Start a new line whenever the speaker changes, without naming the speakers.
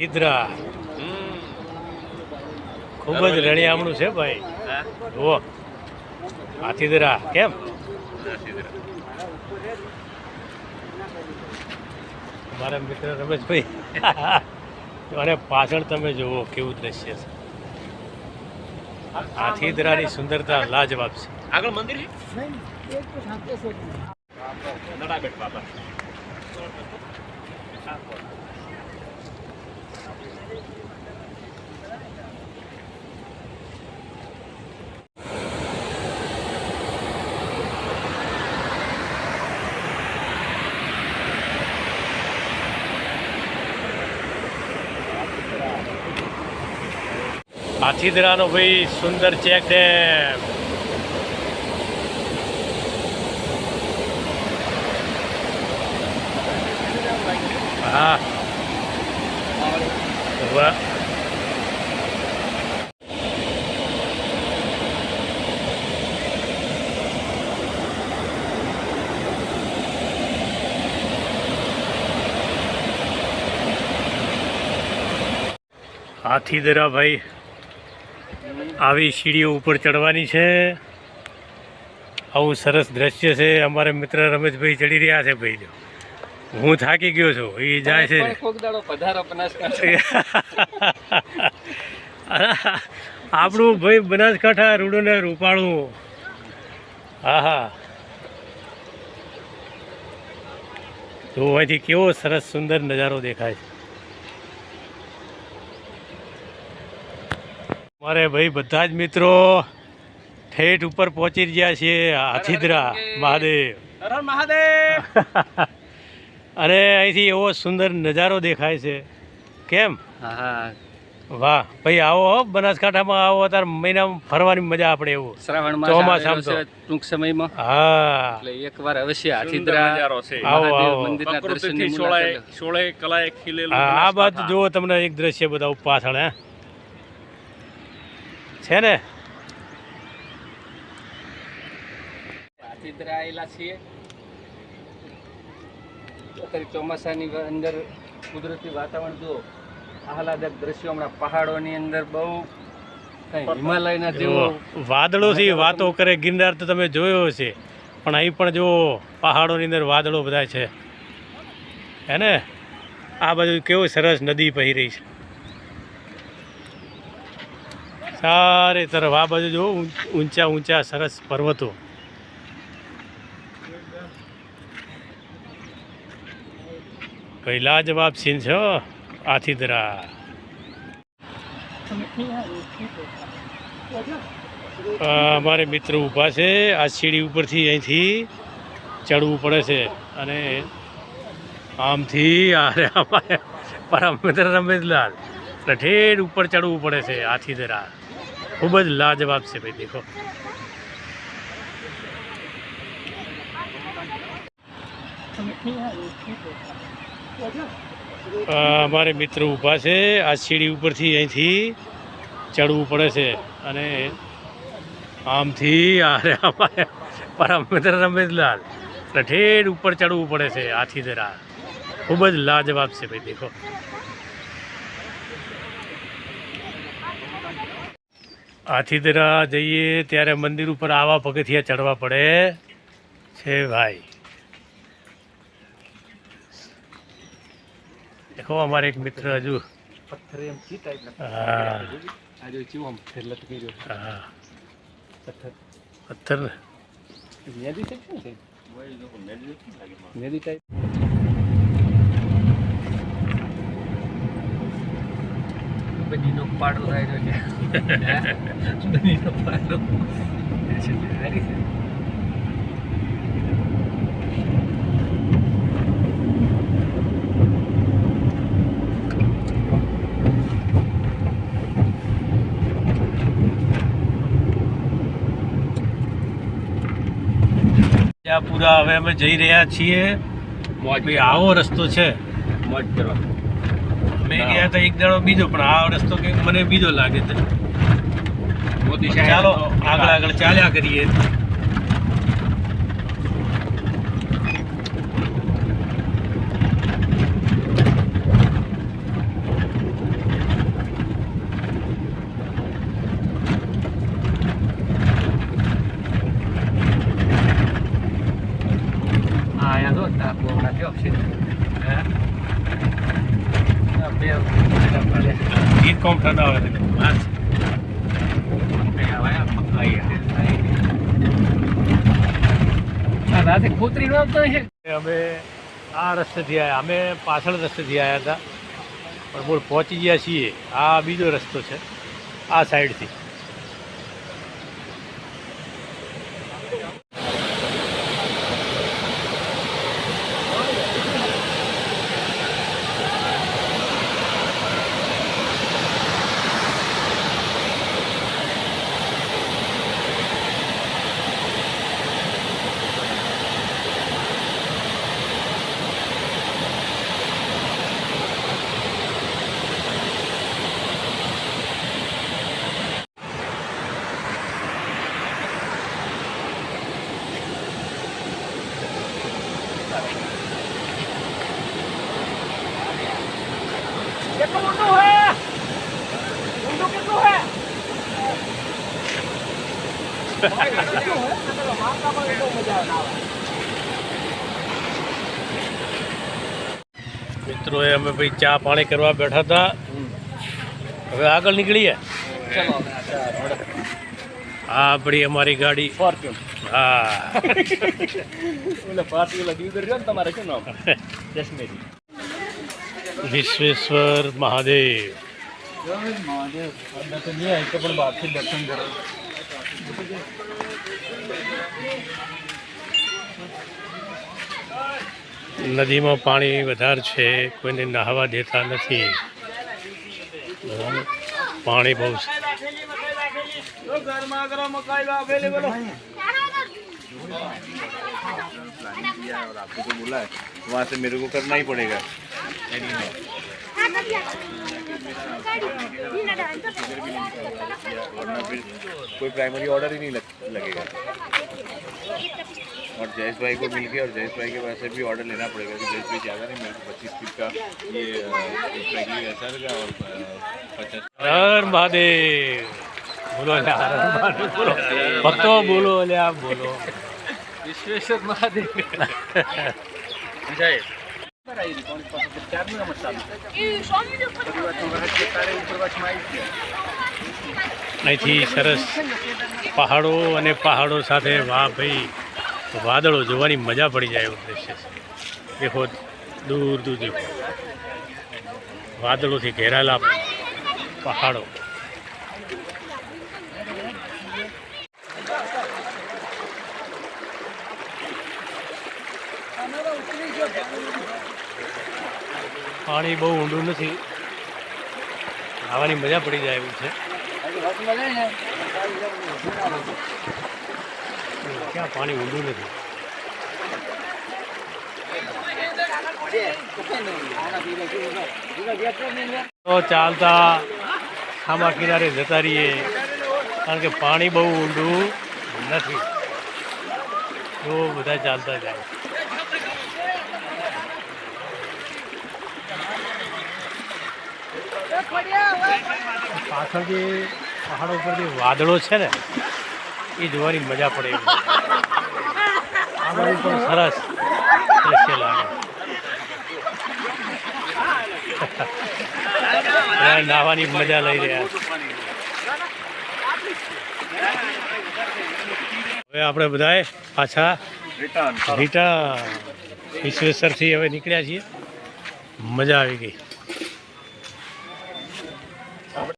ચિત્રા ખૂબ જ રણિયામણું છે ભાઈ. જુઓ. હાથીદરા કેમ? મારા મિત્ર રમેશભાઈ. અને પાછળ તમે જુઓ કેવું દ્રશ્ય છે. હાથીદરાની સુંદરતા લાજવાબ છે.
આગળ મંદિર છે?
હાથીદરાનો ભાઈ સુંદર ચેક ડેમ હા. વાહ. હાથીદરા ભાઈ. આવી સીડીઓ ઉપર ચડવાની છે. આવું સરસ દ્રશ્ય છે. અમારા મિત્ર રમેશભાઈ ચડી રહ્યા છે ભાઈ હું થાકી ગયો છું. એ જાય છે. આપણું ભાઈ બનાસકાંઠા રૂડોને રૂપાળું. હા હા તો અહીંથી કેવો સરસ સુંદર નજારો દેખાય છે. મારે ભાઈ બધા જ મિત્રો ઠેઠ ઉપર પહોંચી ગયા છીએ હાથીદરા મહાદેવ.
મહાદેવ.
અને અહીંથી એવો સુંદર નજારો દેખાય છે. કેમ? વાહ ભાઈ આવો હો બનાસકાંઠામાં આવો અત્યારે મહિનામાં ફરવાની મજા આપણે એવું.
શ્રાવણ માસ
ચોમાસામાં
ટૂંક સમયમાં.
હા.
એટલે એકવાર અવશ્ય હાથીદરા
નજારો છે.
આવો, આવો.
મંદિરના દર્શનની
પ્રકૃતિથી
મુલાકાત
સોળાએ
લો.
સોળે કલાએ ખીલેલું
આ આ બાજુ જુઓ તમને એક દ્રશ્ય બધા પાછળ હે. છે ને?
આવેલા છીએ. અત્યારે ચોમાસાની અંદર કુદરતી વાતાવરણ જુઓ. આહલાદક દ્રશ્યો હમણાં પહાડોની અંદર બહુ કઈ હિમાલયના જેવો
જુઓ વાદળોથી વાતો કરે ગિરનાર તો તમે જોયો છે પણ અહીં પણ જુઓ પહાડોની અંદર વાદળો બધા છે. હે ને? આ બાજુ કેવું સરસ નદી પહી રહી છે. સારે તરફ આ બાજુ જો ઊંચા ઊંચા સરસ પર્વતો. પહેલા જવાબ સીન છે હો, હાથીદરા અમારે મિત્ર ઊભા છે આ સીડી ઉપરથી અહીંથી ચડવું પડે છે અને આમથી આરે અમારે પરમ મિત્ર રમેશલાલ. એટલે ઠેઠ ઉપર ચડવું પડે છે હાથીદરા ખૂબ જ લાજવાબ છે ભાઈ, દેખો. અમારે મિત્ર ઊભા છે, આ સીડી ઉપરથી અહીંથી ચડવું પડે છે અને આમથી અરે અમારે પરમ રમેશલાલ. એટલે ઠેઠ ઉપર ચડવું પડે છે હાથીદરા ખૂબ જ લાજવાબ છે ભાઈ, દેખો. હાથીદરા જઈએ ત્યારે મંદિર ઉપર આવા પગથિયા ચડવા પડે છે ભાઈ. દેખો અમારે એક મિત્ર હજુ.
પથ્થર એમ ચી ટાઈપ
હા.
આ જો ચીવો આમ લટકી રહ્યો
હા.
પથ્થર.
પથ્થર.
નદી ટાઈપ શું છે? નદી ટાઈપ બનીનો પાડો થાય રહ્યો છે. બનીનો પાડો. હારી છે.
પૂરા હવે અમે જઈ રહ્યા છીએ.
મોજ
આવો રસ્તો છે.
મોજ કરવા.
અમે ગયા હતા એક દાડો બીજો પણ આ રસ્તો કંઈક મને બીજો લાગે છે.
મોદી
ચાલો આગળ આગળ ચાલ્યા કરીએ. છે વાત
આ રાતે ખોતરી નો આવતો છે
છે અમે આ રસ્તેથી આવ્યા અમે પાછળ રસ્તેથી આવ્યા હતા પણ બોલ પહોંચી ગયા છીએ આ બીજો રસ્તો છે આ સાઈડથી મિત્રોએ અમે ભાઈ ચા પાણી કરવા બેઠા હતા. હવે આગળ નીકળીએ.
ચલો
આ આપણી અમારી ગાડી. હા. વિશ્વેશ્વર મહાદેવ.
મહાદેવ. પણ બહારથી દર્શન કરો.
નદીમાં પાણી વધારે છે કોઈને નહાવા દેતા નથી બરાબર? પાણી બહુ છે
आपको तो बोला है वहाँ से मेरे को करना ही पड़ेगा वरना फिर कोई प्राइमरी ऑर्डर ही नहीं लग, लगेगा और जयेश भाई को मिल के और जयेश भाई के पास से भी ऑर्डर लेना पड़ेगा कि जयेश भाई ज़्यादा नहीं मेरे को पच्चीस फीट का ये पैकिंग एसआर का और पचास
હર મહાદેવ બોલો લે હર મહાદેવ બોલો ભક્તો બોલો લે આપ બોલો
વિશ્વેશ્વર મહાદેવ જય
અહીંથી સરસ પહાડો અને પહાડો સાથે વાહ ભાઈ, વાદળો જોવાની મજા પડી જાય એવું દ્રશ્ય છે. દેખો, દૂર દૂર દેખો. વાદળોથી ઘેરાયેલા પહાડો. પાણી બહુ ઊંડું નથી. ખાવાની મજા પડી જાય એવું છે. ક્યાં પાણી ઊંડું નથી તો ચાલતા ખામા કિનારે જતા રહીએ. કારણ કે પાણી બહુ ઊંડું નથી. તો બધા ચાલતા જાય. પાછળ જે પહાડ ઉપર જે વાદળો છે ને એ જોવાની મજા પડે આ બધું પણ સરસ દ્રશ્ય લાગે. નાવાની મજા લઈ રહ્યા. હવે આપણે બધાએ પાછા રીટા વિશ્વેશ્વરથી હવે નીકળ્યા છીએ. મજા આવી ગઈ.